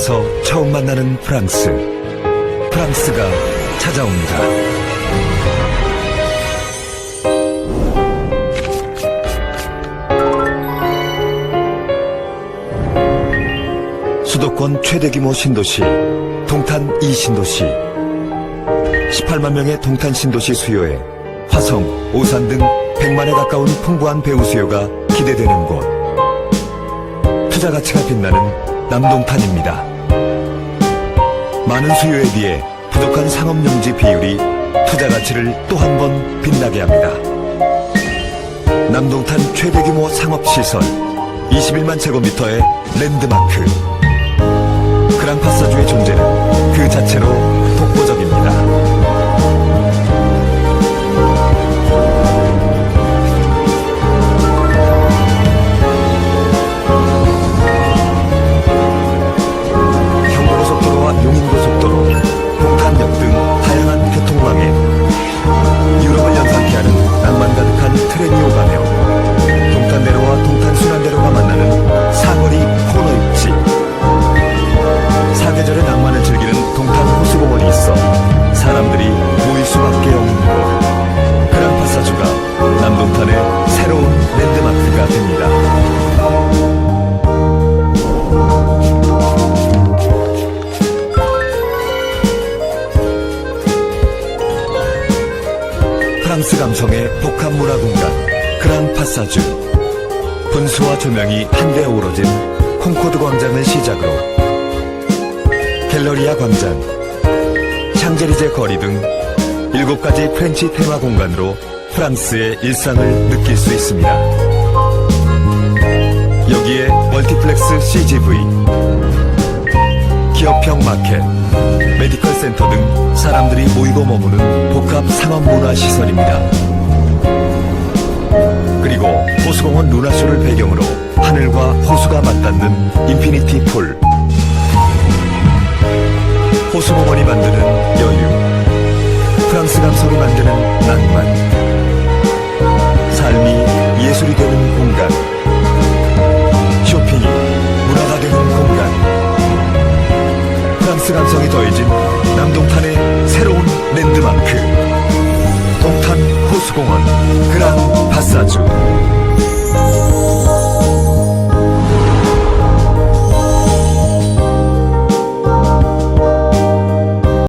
여행에서 처음 만나는 프랑스. 프랑스가 찾아옵니다. 수도권 최대 규모 신도시, 동탄 2신도시. 18만 명의 동탄 신도시 수요에 화성, 오산 등 100만에 가까운 풍부한 배우 수요가 기대되는 곳. 투자 가치가 빛나는 남동탄입니다. 많은 수요에 비해 부족한 상업용지 비율이 투자 가치를 또 한 번 빛나게 합니다. 남동탄 최대 규모 상업시설 21만 제곱미터의 랜드마크 그랑파사주의 존재는 그 자체로 독보적입니다. 낭만을 즐기는 동탄 호수공원이 있어 사람들이 모일 수밖에 없는 곳 그랑파사주가 남동탄의 새로운 랜드마크가 됩니다. 프랑스 감성의 복합 문화 공간 그랑 파사주 분수와 조명이 한데 어우러진 콩코드 광장을 시작으로 갤러리아 광장 샹제리제 거리 등 일곱 가지 프렌치 테마 공간으로 프랑스의 일상을 느낄 수 있습니다. 여기에 멀티플렉스 CGV 기업형 마켓, 메디컬 센터 등 사람들이 모이고 머무는 복합 상업 문화 시설입니다. 그리고 호수공원 루나쇼를 배경으로 하늘과 호수가 맞닿는 인피니티 풀. 호수공원이 만드는 여유. 프랑스 감성이 만드는 낭만. 삶이 예술이 되는 공간. 쇼핑이 문화가 되는 공간. 프랑스 감성이 더해진 남동탄의 새로운 랜드마크 동탄 호수공원 그랑 파사주